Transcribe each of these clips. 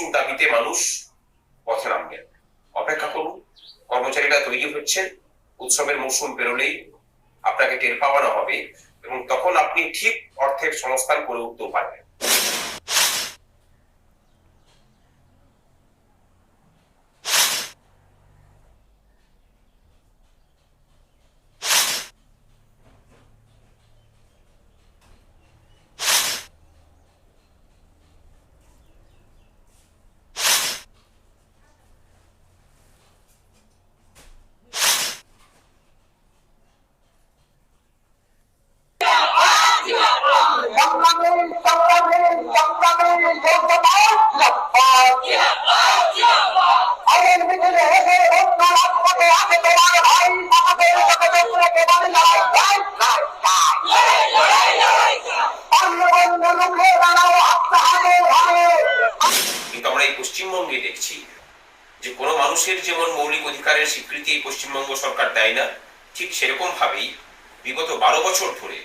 মানুষ পথে নামবেন অপেক্ষা করুন, কর্মচারীরা তৈরি হচ্ছেন উৎসবের মৌসুম পেরোলেই আপনাকে টের পাওয়ানো হবে এবং তখন আপনি ঠিক অর্থের সংস্থান করে উঠতেও পারবেন। যে কোনো মানুষের যেমন মৌলিক অধিকারের স্বীকৃতি পশ্চিমবঙ্গ সরকার দেয় না, ঠিক সেরকম ভাবেই বিগত বারো বছর ধরে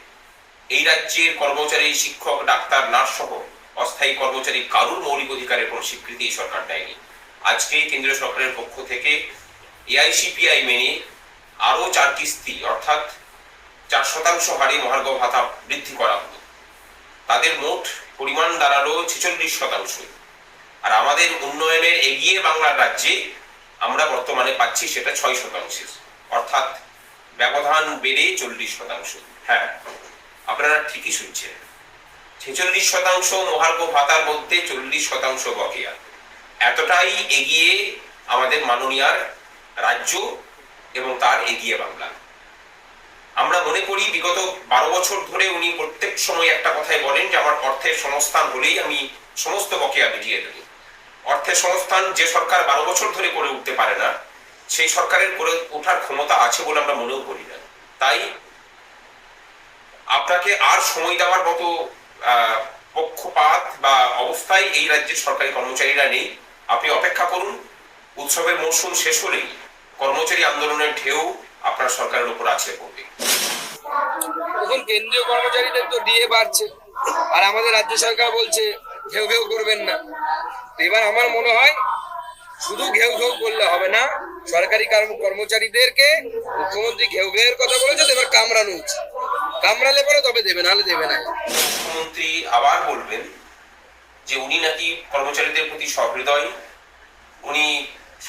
এই রাজ্যের কর্মচারী, শিক্ষক, ডাক্তার নার্স সহ অস্থায়ী কর্মচারী কারুর মৌলিক অধিকারের কোনো স্বীকৃতি সরকার দেয়নি। আজকে কেন্দ্রীয় সরকারের পক্ষ থেকে এআইসিপিআই মেনে আরও চার কিস্তি অর্থাৎ চার শতাংশ হারে মহার্ঘ ভাতা বৃদ্ধি করা হলো। তাদের মোট পরিমাণ দাঁড়াল ছেচল্লিশ শতাংশ আর আমাদের উন্নয়নের এগিয়ে বাংলার রাজ্যে আমরা বর্তমানে পাচ্ছি সেটা ছয় শতাংশের, অর্থাৎ ব্যবধান বেড়ে চল্লিশ শতাংশ। হ্যাঁ আপনারা ঠিকই শুনছেন। ছেচল্লিশ শতাংশ মহার্ঘ ভাতার মধ্যে চল্লিশ শতাংশ বকেয়া। এতটাই এগিয়ে আমাদের মাননীয়ার রাজ্য এবং তার এগিয়ে বাংলা। আমরা মনে করি বিগত বারো বছর ধরে উনি প্রত্যেক সময় একটা কথাই বলেন যে, আমার অর্থের সংস্থান হলেই আমি সমস্ত বকেয়া মিটিয়ে দেব। অর্থের সংস্থান যে সরকার বারো বছর ধরে করে উঠতে পারে না, সেই সরকারের করে ওঠার ক্ষমতা আছে বলে আমরা মনেও করি না। তাই আপনাকে আর সময় দেওয়ার মতো পক্ষপাত বা অবস্থায় এই রাজ্যের সরকারি কর্মচারীরা নেই। আপনি অপেক্ষা করুন, উৎসবের মৌসুম শেষ হলেই কর্মচারী আন্দোলনের ঢেউ আপনার সরকারের উপর আছে পড়বে এখন কেন্দ্রীয় কর্মচারীদের তো ডিএ বাড়ছে, আর আমাদের রাজ্য সরকার বলছে ঘেউ ঘেউ করবেন না। এবার আমার মনে হয় শুধু ঘেউ ঘেউ করলে হবে না, সরকারি কর্মচারীদেরকে মুখ্যমন্ত্রী ঘেউ ঘেউয়ের কথা বলেছে এবার কামড়ানো উচিত। কামড়ালে পরে তবে দেবে, নাহলে দেবে না। মুখ্যমন্ত্রী আবার বলবেন যে উনি নাকি কর্মচারীদের প্রতি সহৃদয়। উনি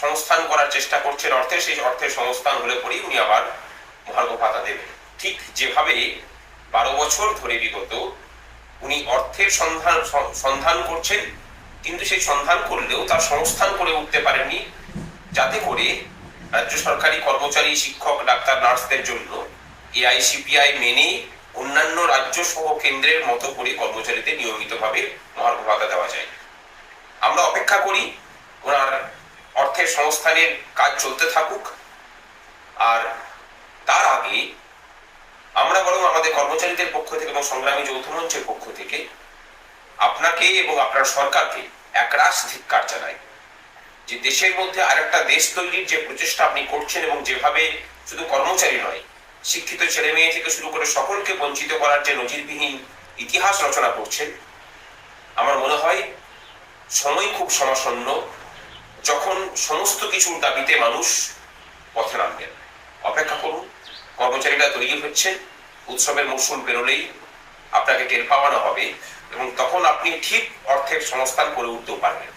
সংস্থান করার চেষ্টা করছেন অর্থে, সেই অর্থের সংস্থান হলে পরেই উনি আবার মহার্ঘ ভাতা দেবেন। ঠিক যেভাবে বারো বছর ধরে বিগত উনি অর্থের সন্ধান সন্ধান করছেন, কিন্তু সেই সন্ধান করলেও তার সংস্থান করে উঠতে পারেননি। যাতে করে রাজ্য সরকারি কর্মচারী, শিক্ষক, ডাক্তার, নার্সদের জন্য এআইসিপিআই মেনে অন্যান্য রাজ্য সহ কেন্দ্রের মতো করে কর্মচারীদের নিয়মিতভাবে মহার্ঘ ভাতা দেওয়া যায়। আমরা অপেক্ষা করি, ওনার অর্থের সংস্থানের কাজ চলতে থাকুক, আর তার আগে আমাদের কর্মচারীদের পক্ষ থেকে এবং সংগ্রামী যৌথ মঞ্চের পক্ষ থেকে আপনাকে এবং আপনার সরকারকে একরাশ ধিক্কার জানাই যে দেশের মধ্যে আরেকটা দেশ তৈরির যে প্রচেষ্টা আপনি করছেন এবং যেভাবে শুধু কর্মচারী নয়, শিক্ষিত ছেলে মেয়ে থেকে শুরু করে সকলকে বঞ্চিত করার যে নজিরবিহীন ইতিহাস রচনা করছেন, আমার মনে হয় সময় খুব সমাসন্ন, যখন সমস্ত কিছুর দাবিতে মানুষ পথে নামবেন। অপেক্ষা করুন, কর্মচারীরা তৈরি হচ্ছেন। উৎসবের মৌসুম বেরোলেই আপনাকে টের পাওয়ানো হবে এবং তখন আপনি ঠিক অর্থের সংস্থান করে উঠতেও পারবেন।